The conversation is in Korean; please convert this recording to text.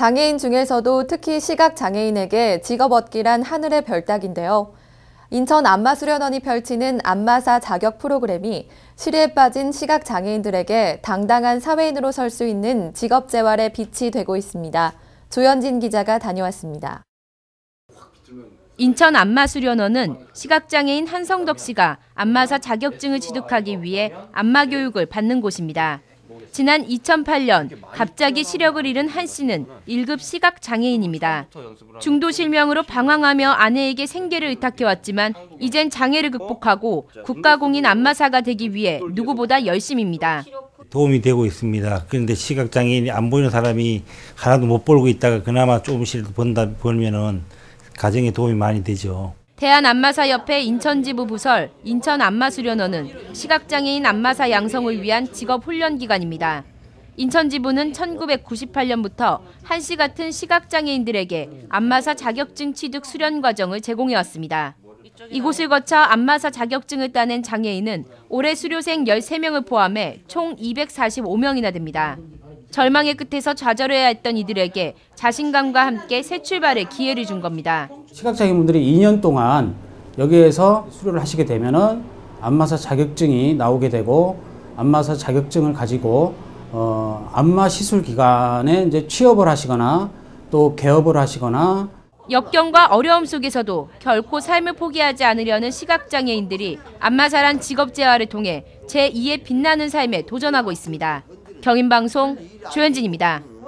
장애인 중에서도 특히 시각장애인에게 직업 얻기란 하늘의 별따기인데요. 인천 안마수련원이 펼치는 안마사 자격 프로그램이 시리에 빠진 시각장애인들에게 당당한 사회인으로 설 수 있는 직업 재활의 빛이 되고 있습니다. 조현진 기자가 다녀왔습니다. 인천 안마수련원은 시각장애인 한성덕 씨가 안마사 자격증을 취득하기 위해 안마 교육을 받는 곳입니다. 지난 2008년 갑자기 시력을 잃은 한 씨는 1급 시각 장애인입니다. 중도 실명으로 방황하며 아내에게 생계를 의탁해왔지만 이젠 장애를 극복하고 국가공인 안마사가 되기 위해 누구보다 열심입니다. 도움이 되고 있습니다. 그런데 시각 장애인이 안 보이는 사람이 하나도 못 벌고 있다가 그나마 조금씩 번다 벌면은 가정에 도움이 많이 되죠. 대한안마사협회 인천지부 부설 인천안마수련원은 시각장애인 안마사 양성을 위한 직업훈련기관입니다. 인천지부는 1998년부터 한씨 같은 시각장애인들에게 안마사 자격증 취득 수련 과정을 제공해왔습니다. 이곳을 거쳐 안마사 자격증을 따낸 장애인은 올해 수료생 13명을 포함해 총 245명이나 됩니다. 절망의 끝에서 좌절해야 했던 이들에게 자신감과 함께 새 출발의 기회를 준 겁니다. 시각장애인 분들이 2년 동안 여기에서 수료를 하시게 되면은 안마사 자격증이 나오게 되고 안마사 자격증을 가지고 어, 안마 시술 기관에 이제 취업을 하시거나 또 개업을 하시거나 역경과 어려움 속에서도 결코 삶을 포기하지 않으려는 시각장애인들이 안마사란 직업 재활을 통해 제2의 빛나는 삶에 도전하고 있습니다. 경인방송 조현진입니다.